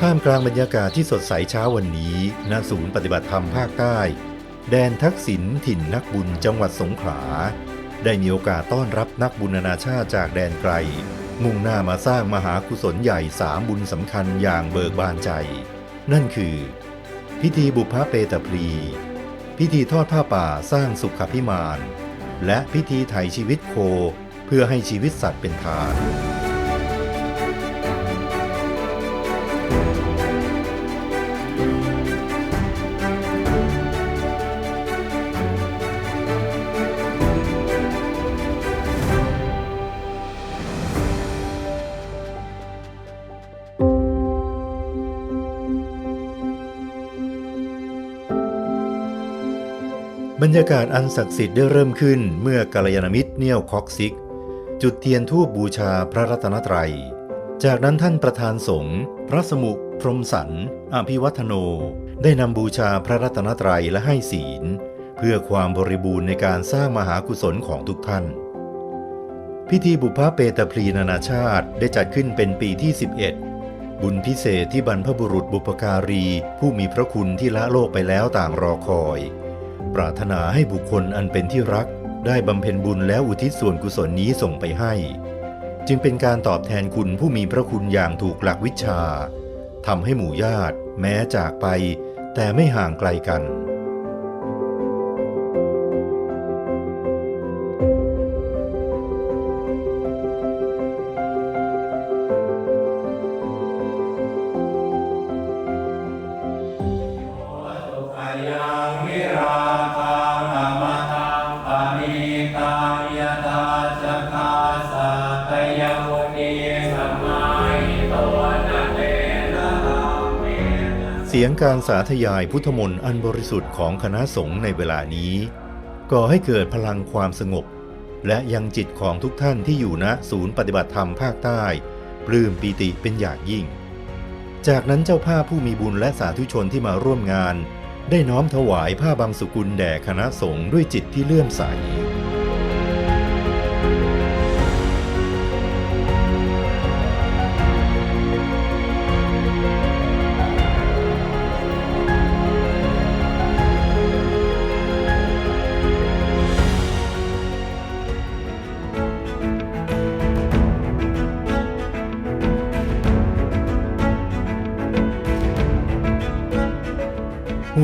ท่ามกลางบรรยากาศที่สดใสเช้าวันนี้ณศูนย์ปฏิบัติธรรมภาคใต้ แดนทักษิณถิ่นนักบุญจังหวัดสงขลา ได้มีโอกาสต้อนรับนักบุญนานาชาติจากแดนไกล มุ่งหน้ามาสร้างมหากุศลใหญ่สามบุญสำคัญอย่างเบิกบานใจ นั่นคือ พิธีบุพเพเปตพลีพิธีทอดผ้าป่าสร้างสุขพิมาน และพิธีไถ่ชีวิตโค เพื่อให้ชีวิตสัตว์เป็นทาน บรรยากาศอันศักดิ์สิทธิ์ได้เริ่มขึ้นเมื่อกัลยาณมิตรเนียวคอกซิก จุดเทียนทูบบูชาพระรัตนตรัย จากนั้นท่านประธานสงฆ์พระสมุพรมสันอภิวัฒโน ได้นำบูชาพระรัตนตรัยและให้ศีล เพื่อความบริบูรณ์ในการสร้างมหากุศลของทุกท่าน พิธีบุพเพเปตพลีนานาชาติได้จัดขึ้นเป็นปีที่ 11 บุญพิเศษที่บรรพบุรุษบุพการี ผู้มีพระคุณที่ละโลกไปแล้วต่างรอคอย ปรารถนาให้บุคคลอันเป็นที่รัก ได้บำเพ็ญบุญแล้วอุทิศส่วนกุศลนี้ส่งไปให้ จึงเป็นการตอบแทนคุณผู้มีพระคุณอย่างถูกหลักวิชาทำให้หมู่ญาติ แม้จากไป แต่ไม่ห่างไกลกัน การสาธยายพุทธมนต์อันบริสุทธิ์ของคณะสงฆ์ในเวลานี้ ก่อให้เกิดพลังความสงบ และยังจิตของทุกท่านที่อยู่ณศูนย์ปฏิบัติธรรมภาคใต้ ปลื้มปีติเป็นอย่างยิ่ง จากนั้นเจ้าภาพผู้มีบุญและสาธุชนที่มาร่วมงาน ได้น้อมถวายผ้าบางสุกุลแด่คณะสงฆ์ด้วยจิตที่เลื่อมใส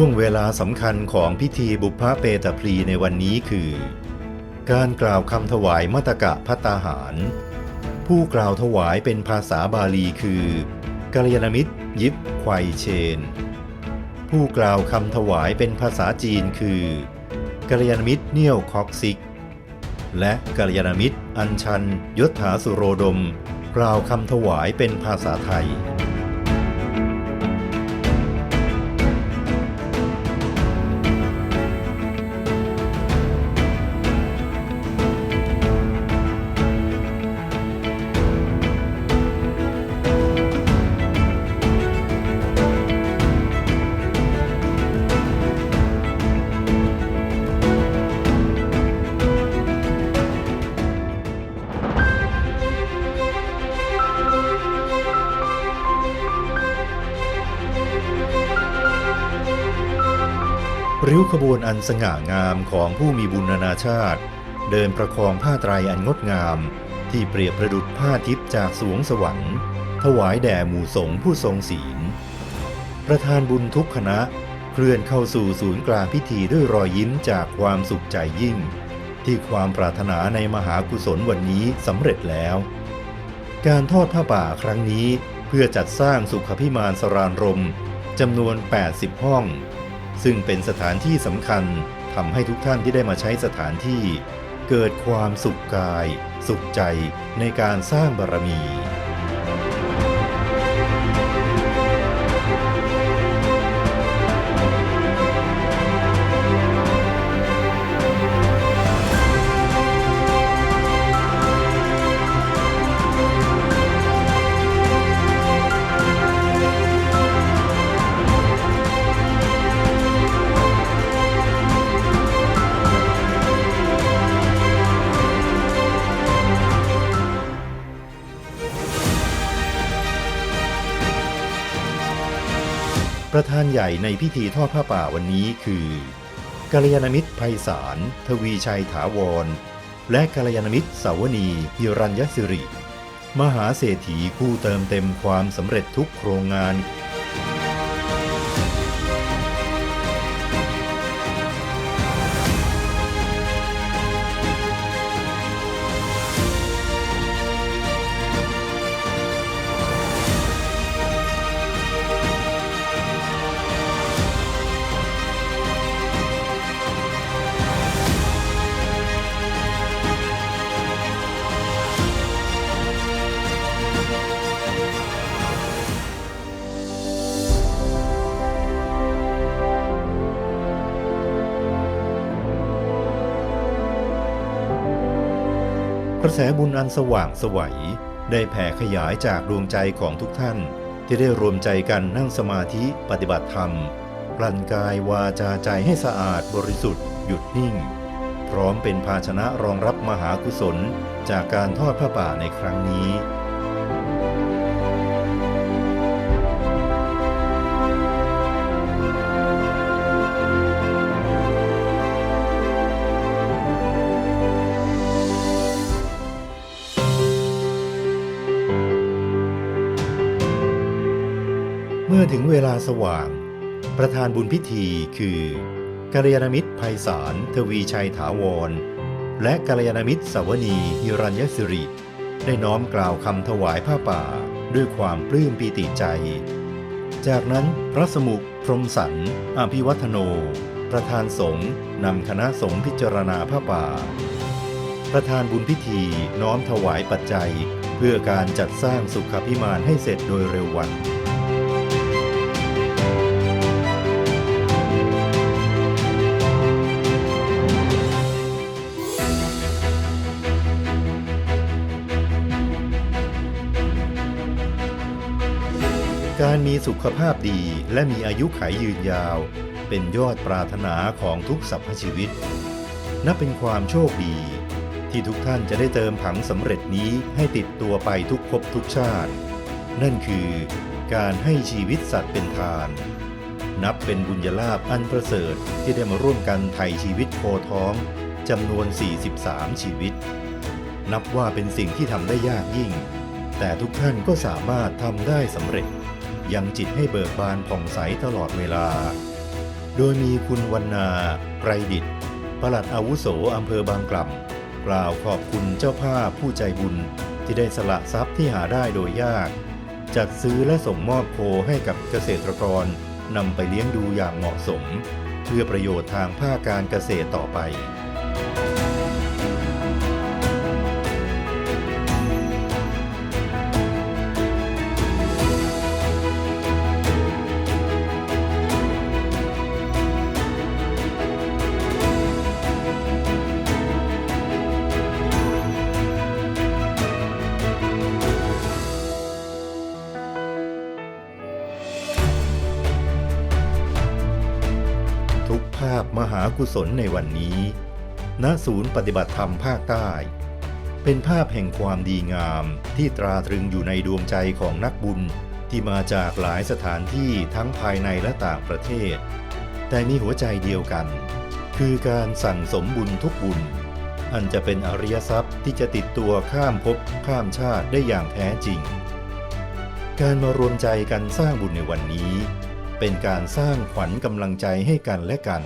วงเวลาสำคัญของพิธีบุพเพเปตพลีในวันนี้คือ การกล่าวคำถวายมัตกะพัตตาหาร ผู้กล่าวถวายเป็นภาษาบาลีคือกัลยาณมิตร ยิบไควเชน ผู้กล่าวคำถวายเป็นภาษาจีนคือกัลยาณมิตรเนียวคอกซิก และกัลยาณมิตร อัญชันยศถาสุโรดม กล่าวคำถวายเป็นภาษาไทย ขบวนอันสง่างามของผู้มีบุญนานาชาติ เดินประคองผ้าไตรอันงดงาม ที่เปรียบประดุจผ้าทิพย์จากสวงสวรรค์ ถวายแด่หมู่สงฆ์ผู้ทรงศีล ประธานบุญทุกคณะเคลื่อนเข้าสู่ศูนย์กลางพิธีด้วยรอยยิ้มจากความสุขใจยิ่ง ที่ความปรารถนาในมหากุศลวันนี้สำเร็จแล้ว การทอดผ้าป่าครั้งนี้เพื่อจัดสร้างสุขพิมานสรานรมจำนวน 80 ห้อง ซึ่งเป็นสถานที่สำคัญทำให้ทุกท่านที่ได้มาใช้สถานที่ เกิดความสุขกาย สุขใจในการสร้างบารมี ประธานใหญ่ในพิธีทอดผ้าป่าวันนี้คือกัลยาณมิตรไพศาลทวีชัยถาวร และกัลยาณมิตรสาวนีฮิรัญยสิริ มหาเศรษฐีผู้เติมเต็มความสำเร็จทุกโครงงาน กระแสบุญอันสว่างสวัยได้แผ่ขยายจากดวงใจของทุกท่าน ที่ได้รวมใจกันนั่งสมาธิปฏิบัติธรรมกลั่นกายวาจาใจให้สะอาดบริสุทธิ์ หยุดนิ่ง พร้อมเป็นภาชนะรองรับมหากุศลจากการทอดพระป่าในครั้งนี้ ถึงเวลาสว่าง ประธานบุญพิธีคือกัลยาณมิตรไพศาลทวีชัยถาวร และกัลยาณมิตรสาวนีฮิรัญยสิริ ได้น้อมกล่าวคำถวายผ้าป่าด้วยความปลื้มปีติใจ จากนั้นพระสมุขพรหมสันอภิวัฒโน ประธานสงฆ์นำคณะสงฆ์พิจารณาผ้าป่า ประธานบุญพิธีน้อมถวายปัจจัย เพื่อการจัดสร้างสุขพิมานให้เสร็จโดยเร็ววัน การมีสุขภาพดีและมีอายุขัยยืนยาว เป็นยอดปรารถนาของทุกสรรพชีวิต นับเป็นความโชคดี ที่ทุกท่านจะได้เติมผังสำเร็จนี้ให้ติดตัวไปทุกภพทุกชาติ นั่นคือการให้ชีวิตสัตว์เป็นทาน นับเป็นบุญญาลาภอันประเสริฐที่ได้มาร่วมกันไถ่ชีวิตโคท้องจำนวน 43 ชีวิต นับว่าเป็นสิ่งที่ทำได้ยากยิ่ง แต่ทุกท่านก็สามารถทำได้สำเร็จ ยังจิตให้เบิกบานผ่องใสตลอดเวลา โดยมีคุณวรรณาไกรดิตปลัดอาวุโสอำเภอบางกล่ำกล่าวขอบคุณเจ้าภาพผู้ใจบุญที่ได้สละทรัพย์ที่หาได้โดยยาก จัดซื้อและส่งมอบโคให้กับเกษตรกรนำไปเลี้ยงดูอย่างเหมาะสม เพื่อประโยชน์ทางภาคการเกษตรต่อไป กุศลในวันนี้ ณศูนย์ปฏิบัติธรรมภาคใต้ เป็นภาพแห่งความดีงามที่ตราตรึงอยู่ในดวงใจของนักบุญที่มาจากหลายสถานที่ทั้งภายในและต่างประเทศ แต่มีหัวใจเดียวกัน คือการสั่งสมบุญทุกบุญ อันจะเป็นอริยทรัพย์ที่จะติดตัวข้ามภพข้ามชาติได้อย่างแท้จริง การมารวมใจกันสร้างบุญในวันนี้ เป็นการสร้างขวัญกำลังใจให้กันและกัน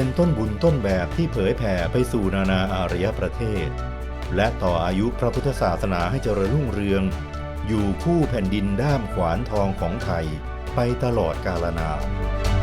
เป็นต้นบุญต้นแบบที่เผยแผ่ไปสู่นานาอารยประเทศ และต่ออายุพระพุทธศาสนาให้เจริญรุ่งเรือง อยู่คู่แผ่นดินด้ามขวานทองของไทยไปตลอดกาลนาน